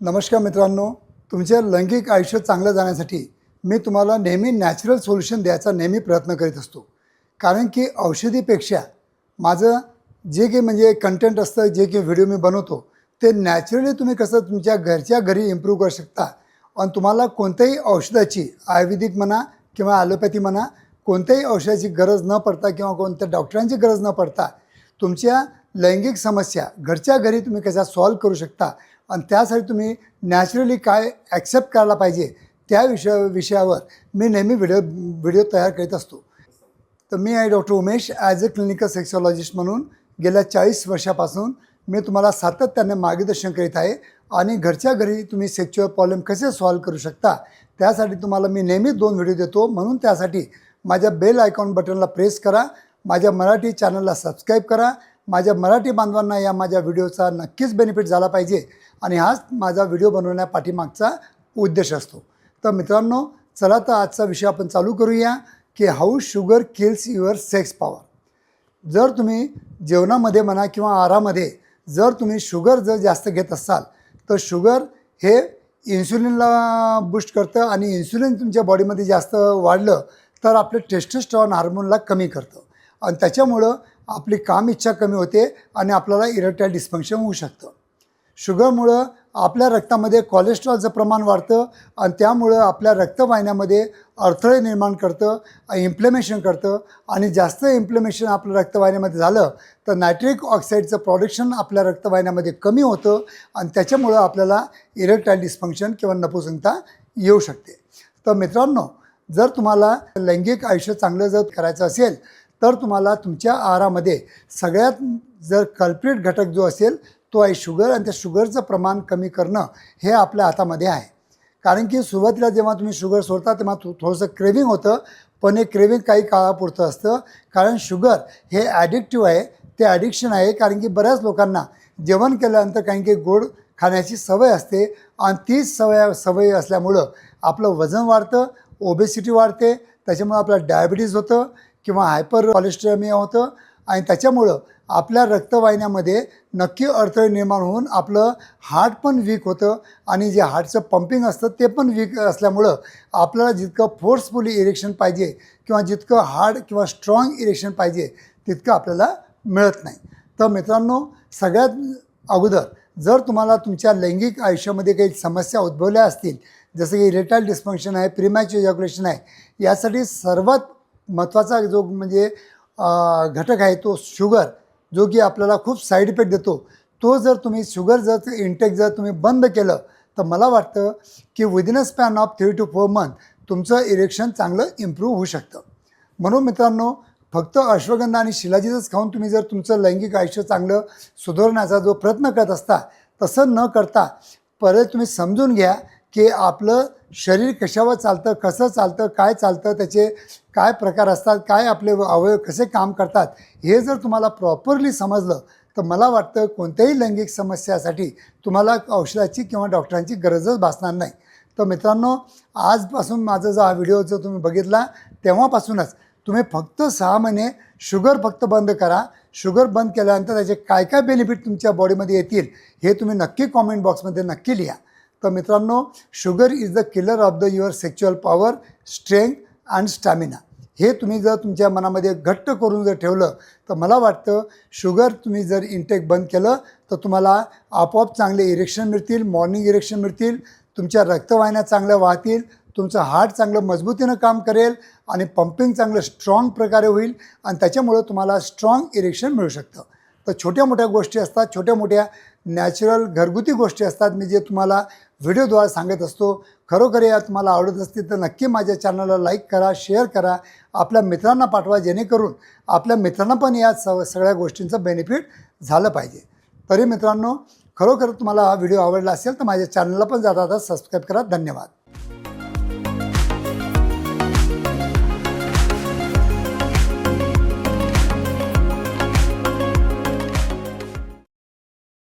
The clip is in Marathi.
नमस्कार मित्रांनो तुमचे लैंगिक आयुष्य चांगलं जाण्यासाठी मी तुम्हाला नेहमी नॅचरल सोल्युशन द्यायचा नेहमी प्रयत्न करीत असतो. कारण की औषधीपेक्षा माझं जे काही म्हणजे कंटेंट असतं जे काही व्हिडिओ मी बनवतो ते नॅचरली तुम्ही कसं तुमच्या घरच्या घरी इम्प्रूव्ह करू शकता. आणि तुम्हाला कोणत्याही औषधाची आयुर्वेदिक म्हणा किंवा ॲलोपॅथी म्हणा कोणत्याही औषधाची गरज न पडता किंवा कोणत्या डॉक्टरांची गरज न पडता तुमच्या लैंगिक समस्या घरच्या घरी तुम्ही कशा सॉल्व करू शकता आणि त्यासाठी तुम्ही नॅचरली काय ॲक्सेप्ट करायला पाहिजे त्या विषय विषयावर मी नेहमी व्हिडिओ व्हिडिओ तयार करीत असतो. तर मी आहे doctor Umesh as a clinical sexologist म्हणून गेल्या चाळीस वर्षापासून मी तुम्हाला सातत्याने मार्गदर्शन करीत आहे आणि घरच्या घरी तुम्ही सेक्च्युअल प्रॉब्लेम कसे सॉल्व करू शकता त्यासाठी तुम्हाला मी नेहमी दोन व्हिडिओ देतो. म्हणून त्यासाठी माझ्या बेल आयकॉन बटनला प्रेस करा माझ्या मराठी चॅनलला सबस्क्राईब करा माझ्या मराठी बांधवांना या माझ्या व्हिडिओचा नक्कीच बेनिफिट झाला पाहिजे आणि हाच माझा व्हिडिओ बनवण्या पाठीमागचा उद्देश असतो. तर मित्रांनो चला तर आजचा विषय आपण चालू करूया की how sugar kills your sex power जर तुम्ही जेवणामध्ये म्हणा किंवा आहारामध्ये जर तुम्ही शुगर जर जास्त घेत असाल तर शुगर हे इन्सुलिनला बूस्ट करतं आणि इन्सुलिन तुमच्या बॉडीमध्ये जास्त वाढलं तर आपलं टेस्टोस्टेरॉन हार्मोनला कमी करतं. आणि त्याच्यामुळं आपली काम इच्छा कमी होते आणि आपल्याला इरेक्टाईल डिस्फंक्शन होऊ शकतं. शुगरमुळं आपल्या रक्तामध्ये कोलेस्ट्रॉलचं प्रमाण वाढतं आणि त्यामुळं आपल्या रक्तवाहिन्यामध्ये अडथळे निर्माण करतं इम्प्लेमेशन करतं आणि जास्त इम्प्लेमेशन आपल्या रक्तवाहिन्यामध्ये झालं तर नायट्रिक ऑक्साईडचं प्रोडक्शन आपल्या रक्तवाहिन्यामध्ये कमी होतं आणि त्याच्यामुळं आपल्याला इरेक्टाईल डिस्फंक्शन किंवा नपुसंगता येऊ शकते. तर मित्रांनो जर तुम्हाला लैंगिक आयुष्य चांगलं जर करायचं असेल तर तुम्हाला तुमच्या आहारामध्ये सगळ्यात जर कल्प्रिट घटक जो असेल तो आहे शुगर आणि त्या शुगरचं प्रमाण कमी करणं हे आपल्या हातामध्ये आहे. कारण की सुरुवातीला जेव्हा तुम्ही शुगर सोडता तेव्हा थो थोडंसं क्रेविंग होतं पण हे क्रेविंग काही काळापुरतं असतं. कारण शुगर हे ॲडिक्टिव्ह आहे ते ॲडिक्शन आहे कारण की बऱ्याच लोकांना जेवण केल्यानंतर काही काही गोड खाण्याची सवय असते आणि तीच सवय सवय असल्यामुळं आपलं वजन वाढतं ओबेसिटी वाढते त्याच्यामुळं आपलं डायबिटीज होतं किंवा हायपर कॉलेस्ट्रॉमिया होतं आणि त्याच्यामुळं आपल्या रक्तवाहिन्यामध्ये नक्की अडथळे निर्माण होऊन आपलं हार्ट पण वीक होतं आणि जे हार्टचं पंपिंग असतं ते पण वीक असल्यामुळं आपल्याला जितकं फोर्सफुली इरेक्शन पाहिजे किंवा जितकं हार्ड किंवा स्ट्रॉंग इरेक्शन पाहिजे तितकं आपल्याला मिळत नाही. तर मित्रांनो सगळ्यात अगोदर जर तुम्हाला तुमच्या लैंगिक आयुष्यामध्ये काही समस्या उद्भवल्या असतील जसं की इरेटाईल डिस्फंक्शन आहे प्रिमॅच इजॅक्युलेशन आहे यासाठी सर्वात महत्त्वाचा जो म्हणजे घटक आहे तो शुगर जो की आपल्याला खूप साईड इफेक्ट देतो. तो जर तुम्ही शुगर जर इंटेक जर तुम्ही बंद केलं तर मला वाटतं की within a span of three two four month तुमचं इरेक्शन चांगलं इम्प्रूव्ह होऊ शकतं. म्हणून मित्रांनो फक्त अश्वगंधा आणि शिलाजीतच खाऊन तुम्ही जर तुमचं लैंगिक आयुष्य चांगलं सुधारण्याचा जो प्रयत्न करत असता तसं न करता परत तुम्ही समजून घ्या की आपलं शरीर कशावर चालतं कसं चालतं काय चालतं त्याचे काय प्रकार असतात काय आपले अवयव कसे काम करतात हे जर तुम्हाला प्रॉपरली समजलं तर मला वाटतं कोणत्याही लैंगिक समस्यासाठी तुम्हाला औषधाची किंवा डॉक्टरांची गरजच भासणार नाही. तर मित्रांनो आजपासून माझा जो हा व्हिडिओ जो तुम्ही बघितला तेव्हापासूनच तुम्ही फक्त सहा महिने शुगर फक्त बंद करा. शुगर बंद केल्यानंतर त्याचे काय काय बेनिफिट तुमच्या बॉडीमध्ये येतील हे तुम्ही नक्की कॉमेंट बॉक्समध्ये नक्की लिहा. तर मित्रांनो sugar is the killer of the your sexual power strength and stamina हे तुम्ही जर तुमच्या मनामध्ये घट्ट करून जर ठेवलं तर मला वाटतं शुगर तुम्ही जर इंटेक बंद केलं तर तुम्हाला आपोआप चांगले इरेक्शन मिळतील मॉर्निंग इरेक्शन मिळतील तुमच्या रक्तवाहिन्या चांगल्या वाहतील तुमचं हार्ट चांगलं मजबूतीनं काम करेल आणि पंपिंग चांगलं स्ट्रॉंग प्रकारे होईल आणि त्याच्यामुळं तुम्हाला स्ट्रॉंग इरेक्शन मिळू शकतं. तर छोट्या मोठ्या गोष्टी असतात छोट्या मोठ्या नॅचरल घरगुती गोष्टी असतात मी जे तुम्हाला व्हिडिओद्वारे सांगत असतो. खरोखर या तुम्हाला आवडत असतील तर नक्की माझ्या चॅनलला लाईक करा शेअर करा. आपल्या मित्रांना पाठवा जेणेकरून आपल्या मित्रांना पण या स सगळ्या गोष्टींचं बेनिफिट झालं पाहिजे. तरी मित्रांनो खरोखर तुम्हाला हा व्हिडिओ आवडला असेल तर माझ्या चॅनलला पण जाता आता सबस्क्राईब करा. धन्यवाद.